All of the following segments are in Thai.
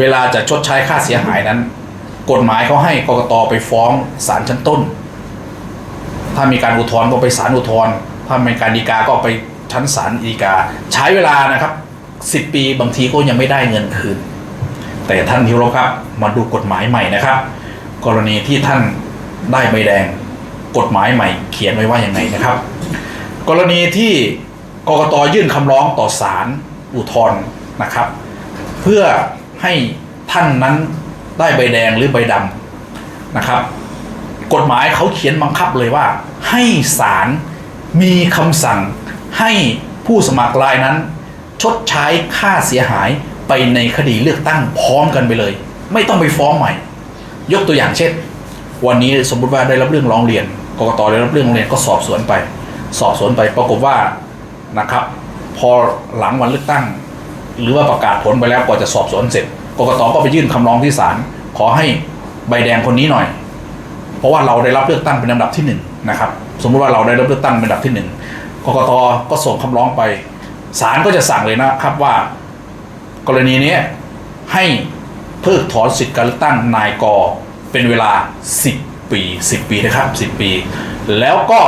เวลาจะชดใช้ค่าเสียหายนั้น กฎหมายเขาให้กกตไปฟ้องศาลชั้นต้น ถ้ามีการอุทธรณ์ก็ไปศาลอุทธรณ์ถ้ามีการฎีกาก็ไปชั้นศาลฎีกา ใช้เวลานะครับสิบปีบางทีก็ยังไม่ได้เงินคืน แต่ท่านที่รพครับมาดูกฎหมายใหม่นะครับ กรณีที่ท่านได้ใบแดงกฎหมายใหม่ เขียนไว้ว่าอย่างไงนะครับ กรณีที่กกตยื่นคำร้องต่อศาลอุทธรณ์นะครับ เพื่อ ให้ท่านนั้นได้ใบแดงหรือใบดำนะครับ กฎหมายเขาเขียนบังคับเลยว่า ให้ศาลมีคำสั่งให้ผู้สมัครรายนั้น ชดใช้ค่าเสียหายไปในคดีเลือกตั้งพร้อมกันไปเลย ไม่ต้องไปฟ้องใหม่ ยกตัวอย่างเช่น วันนี้สมมติว่าได้รับเรื่องร้องเรียนกกตได้รับเรื่องร้องเรียนก็สอบสวนไป สอบสวนไปปรากฏว่านะครับ พอหลังวันเลือกตั้ง หรือว่าประกาศผลไปแล้วกว่าจะสอบสวนเสร็จกกตก็ไปยื่นคำร้องที่ศาลขอให้ใบแดงคนนี้หน่อย เพราะว่าเราได้รับเลือกตั้งเป็นลำดับที่หนึ่งนะครับ สมมติว่าเราได้รับเลือกตั้งเป็นลำดับที่หนึ่งกกตก็ส่งคำร้องไปศาลก็จะสั่งเลยนะครับว่า กรณีนี้ให้เพิกถอนสิทธิการเลือกตั้งนายกเป็นเวลา 10 ปี 10 ปีนะครับ 10 ปี แล้วก็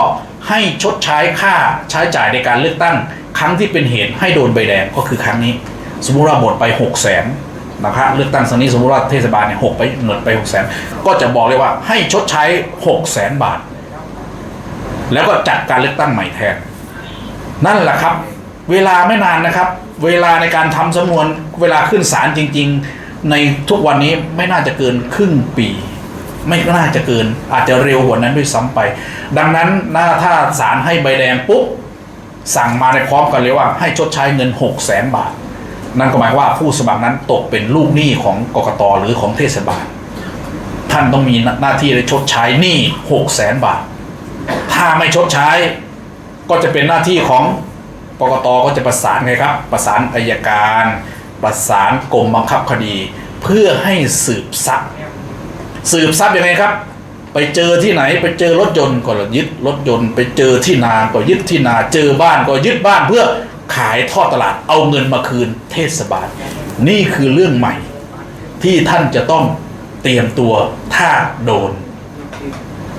ให้ชดใช้ค่าใช้จ่ายในการเลือกตั้ง ครั้งที่เป็นเหตุให้โดนใบแดงก็คือครั้งนี้ สมมุติว่าหมดไป6 0 0 0 0นนะครับเลือกตั้งครั้งนี้สมมติว่าเทศบาลเนี่ยหกไปเงินไป6 0 0 0 0 0ก็จะบอกเลยว่าให้ชดใช้6 0 0 0 0 0บาท แล้วก็จัดการเลือกตั้งใหม่แทน นั่นแหละครับ เวลาไม่นานนะครับ เวลาในการทำสำนวนเวลาขึ้นศาลจริง ๆ ในทุกวันนี้ไม่น่าจะเกินครึ่งปี ไม่น่าจะเกิน อาจจะเร็วกว่านั้นด้วยซ้ำไป ดังนั้นน่าถ้าศาลให้ใบแดงปุ๊บสั่งมาในพร้อมกันเลยว่าให้ชดใช้เงิน6 0แสนบาท นั่นก็หมายความว่าผู้สมัครนั้นตกเป็นลูกหนี้ของกกตหรือของเทศบาล ท่านต้องมีหน้าที่ได้ชดใช้หนี้6 0แสนบาท ถ้าไม่ชดใช้ ก็จะเป็นหน้าที่ของกกตก็จะประสานไงครับ ประสานอายการ ประสานกรมบังคับคดี เพื่อให้สืบทรัพย์ สืบทรัพย์ยังไงครับ ไปเจอที่ไหนไปเจอรถยนต์ก็ยึดรถยนต์ ไปเจอที่นาก็ยึดที่นา เจอบ้านก็ยึดบ้านเพื่อ ขายทอดตลาดเอาเงินมาคืนเทศบาล นี่คือเรื่องใหม่ ที่ท่านจะต้องเตรียมตัวถ้าโดน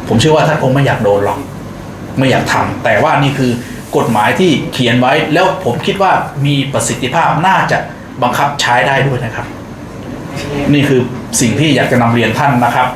ผมเชื่อว่าท่านคงไม่อยากโดนหรอก ไม่อยากทำแต่ว่านี่คือกฎหมายที่เขียนไว้แล้วผมคิดว่ามีประสิทธิภาพน่าจะบังคับใช้ได้ด้วยนะครับ นี่คือสิ่งที่อยากจะนำเรียนท่านนะครับ